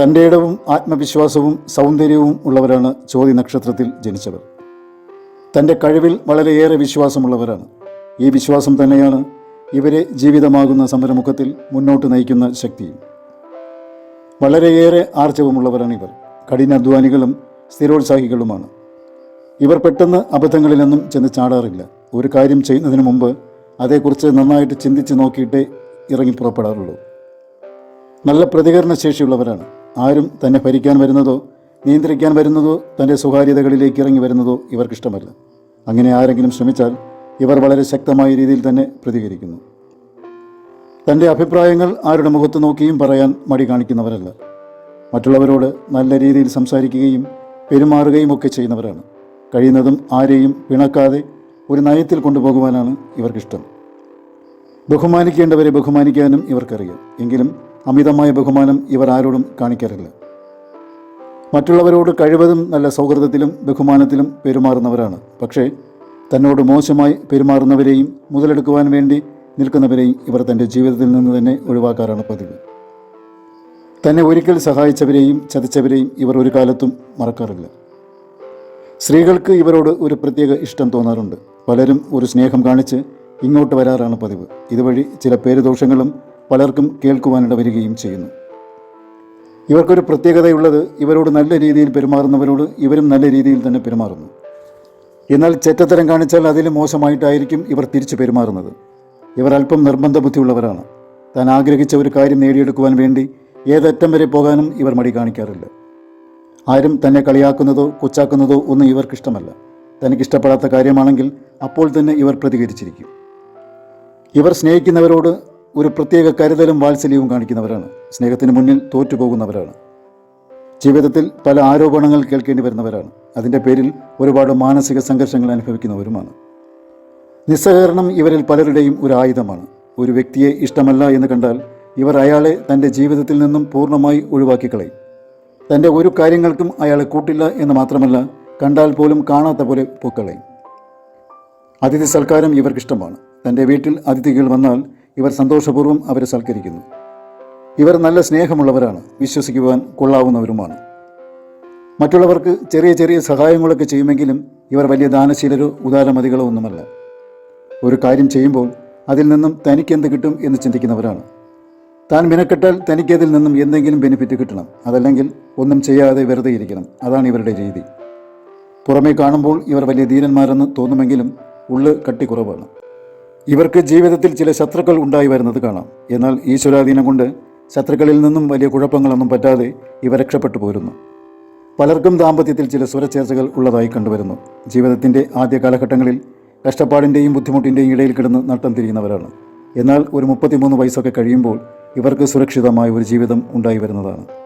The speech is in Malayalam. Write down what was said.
തന്റെ ഇടവും ആത്മവിശ്വാസവും സൗന്ദര്യവും ഉള്ളവരാണ് ചോതി നക്ഷത്രത്തിൽ ജനിച്ചവർ. തന്റെ കഴിവിൽ വളരെയേറെ വിശ്വാസമുള്ളവരാണ്. ഈ വിശ്വാസം തന്നെയാണ് ഇവരെ ജീവിതമാകുന്ന സമരമുഖത്തിൽ മുന്നോട്ട് നയിക്കുന്ന ശക്തിയും. വളരെയേറെ ആർജവമുള്ളവരാണ് ഇവർ കഠിനാധ്വാനികളും സ്ഥിരോത്സാഹികളുമാണ്. ഇവർ പെട്ടെന്ന് അബദ്ധങ്ങളിലൊന്നും ചെന്ന് ചാടാറില്ല. ഒരു കാര്യം ചെയ്യുന്നതിന് മുമ്പ് അതേക്കുറിച്ച് നന്നായിട്ട് ചിന്തിച്ച് നോക്കിയിട്ടേ ഇറങ്ങി പുറപ്പെടാറുള്ളൂ. നല്ല പ്രതികരണ ശേഷിയുള്ളവരാണ് ആരും തന്നെ ഭരിക്കാൻ വരുന്നതോ നിയന്ത്രിക്കാൻ വരുന്നതോ തന്റെ സ്വകാര്യതകളിലേക്ക് ഇറങ്ങി വരുന്നതോ ഇവർക്കിഷ്ടമല്ല. അങ്ങനെ ആരെങ്കിലും ശ്രമിച്ചാൽ ഇവർ വളരെ ശക്തമായ രീതിയിൽ തന്നെ പ്രതികരിക്കുന്നു. തന്റെ അഭിപ്രായങ്ങൾ ആരുടെ മുഖത്ത് നോക്കിയും പറയാൻ മടി കാണിക്കുന്നവരല്ല. മറ്റുള്ളവരോട് നല്ല രീതിയിൽ സംസാരിക്കുകയും പെരുമാറുകയും ഒക്കെ ചെയ്യുന്നവരാണ്. കഴിയുന്നതും ആരെയും പിണക്കാതെ ഒരു നയത്തിൽ കൊണ്ടുപോകുവാനാണ് ഇവർക്കിഷ്ടം. ബഹുമാനിക്കേണ്ടവരെ ബഹുമാനിക്കാനും ഇവർക്കറിയാം. എങ്കിലും അമിതമായ ബഹുമാനം ഇവർ ആരോടും കാണിക്കാറില്ല മറ്റുള്ളവരോട് കഴിവതും നല്ല സൗഹൃദത്തിലും ബഹുമാനത്തിലും പെരുമാറുന്നവരാണ്. പക്ഷേ തന്നോട് മോശമായി പെരുമാറുന്നവരെയും മുതലെടുക്കുവാൻ വേണ്ടി നിൽക്കുന്നവരെയും ഇവർ തന്റെ ജീവിതത്തിൽ നിന്ന് തന്നെ ഒഴിവാക്കാറാണ് പതിവ്. തന്നെ ഒരിക്കൽ സഹായിച്ചവരെയും ചതിച്ചവരെയും ഇവർ ഒരു കാലത്തും മറക്കാറില്ല. സ്ത്രീകൾക്ക് ഇവരോട് ഒരു പ്രത്യേക ഇഷ്ടം തോന്നാറുണ്ട്. പലരും ഒരു സ്നേഹം കാണിച്ച് ഇങ്ങോട്ട് വരാറാണ് പതിവ്. ഇതുവഴി ചില പേരുദോഷങ്ങളും പലർക്കും കേൾക്കുവാനിട വരികയും ചെയ്യുന്നു. ഇവർക്കൊരു പ്രത്യേകതയുള്ളത് ഇവരോട് നല്ല രീതിയിൽ പെരുമാറുന്നവരോട് ഇവരും നല്ല രീതിയിൽ തന്നെ പെരുമാറുന്നു. എന്നാൽ ചെറ്റത്തരം കാണിച്ചാൽ അതിലും മോശമായിട്ടായിരിക്കും ഇവർ തിരിച്ചു പെരുമാറുന്നത്. ഇവർ അല്പം നിർബന്ധ ബുദ്ധിയുള്ളവരാണ് താൻ ആഗ്രഹിച്ച ഒരു കാര്യം നേടിയെടുക്കുവാൻ വേണ്ടി ഏതറ്റം വരെ പോകാനും ഇവർ മടി കാണിക്കാറില്ല. ആരും തന്നെ കളിയാക്കുന്നതോ കൊച്ചാക്കുന്നതോ ഒന്നും ഇവർക്കിഷ്ടമല്ല. തനിക്കിഷ്ടപ്പെടാത്ത കാര്യമാണെങ്കിൽ അപ്പോൾ തന്നെ ഇവർ പ്രതികരിച്ചിരിക്കും. ഇവർ സ്നേഹിക്കുന്നവരോട് ഒരു പ്രത്യേക കരുതലും വാത്സല്യവും കാണിക്കുന്നവരാണ്. സ്നേഹത്തിന് മുന്നിൽ തോറ്റുപോകുന്നവരാണ്. ജീവിതത്തിൽ പല ആരോപണങ്ങൾ കേൾക്കേണ്ടി വരുന്നവരാണ്. അതിന്റെ പേരിൽ ഒരുപാട് മാനസിക സംഘർഷങ്ങൾ അനുഭവിക്കുന്നവരുമാണ്. നിസ്സഹകരണം ഇവരിൽ പലരുടെയും ഒരു ആയുധമാണ്. ഒരു വ്യക്തിയെ ഇഷ്ടമല്ല എന്ന് കണ്ടാൽ ഇവർ അയാളെ തന്റെ ജീവിതത്തിൽ നിന്നും പൂർണമായി ഒഴിവാക്കി കളയും തന്റെ ഒരു കാര്യങ്ങൾക്കും അയാളെ കൂട്ടില്ല എന്ന് മാത്രമല്ല കണ്ടാൽ പോലും കാണാത്ത പോലെ പൂക്കളയും. അതിഥി സൽക്കാരം ഇവർക്കിഷ്ടമാണ്. തന്റെ വീട്ടിൽ അതിഥികൾ വന്നാൽ ഇവർ സന്തോഷപൂർവം അവരെ സൽക്കരിക്കുന്നു. ഇവർ നല്ല സ്നേഹമുള്ളവരാണ് വിശ്വസിക്കുവാൻ കൊള്ളാവുന്നവരുമാണ്. മറ്റുള്ളവർക്ക് ചെറിയ ചെറിയ സഹായങ്ങളൊക്കെ ചെയ്യുമെങ്കിലും ഇവർ വലിയ ദാനശീലരോ ഉദാരമതികളോ ഒന്നുമല്ല. ഒരു കാര്യം ചെയ്യുമ്പോൾ അതിൽ നിന്നും തനിക്ക് തനിക്കെന്ത് കിട്ടും എന്ന് ചിന്തിക്കുന്നവരാണ്. താൻ മിനക്കെട്ടാൽ തനിക്കതിൽ നിന്നും എന്തെങ്കിലും ബെനിഫിറ്റ് കിട്ടണം. അതല്ലെങ്കിൽ ഒന്നും ചെയ്യാതെ വെറുതെ ഇരിക്കണം. അതാണ് ഇവരുടെ രീതി. പുറമേ കാണുമ്പോൾ ഇവർ വലിയ ധീരന്മാരെന്ന് തോന്നുമെങ്കിലും ഉള്ള് കട്ടി കുറവാണ് ഇവർക്ക് ജീവിതത്തിൽ ചില ശത്രുക്കൾ ഉണ്ടായി വരുന്നത് കാണാം. എന്നാൽ ഈശ്വരാധീനം കൊണ്ട് ശത്രുക്കളിൽ നിന്നും വലിയ കുഴപ്പങ്ങളൊന്നും പറ്റാതെ ഇവ രക്ഷപ്പെട്ടു പോരുന്നു. പലർക്കും ദാമ്പത്യത്തിൽ ചില സ്വരച്ചേർച്ചകൾ ഉള്ളതായി കണ്ടുവരുന്നു. ജീവിതത്തിന്റെ ആദ്യ കാലഘട്ടങ്ങളിൽ കഷ്ടപ്പാടിന്റെയും ബുദ്ധിമുട്ടിന്റെയും ഇടയിൽ കിടന്ന് നട്ടം തിരിയുന്നവരാണ്. എന്നാൽ ഒരു മുപ്പത്തിമൂന്ന് വയസ്സൊക്കെ കഴിയുമ്പോൾ ഇവർക്ക് സുരക്ഷിതമായ ഒരു ജീവിതം ഉണ്ടായി വരുന്നതാണ്.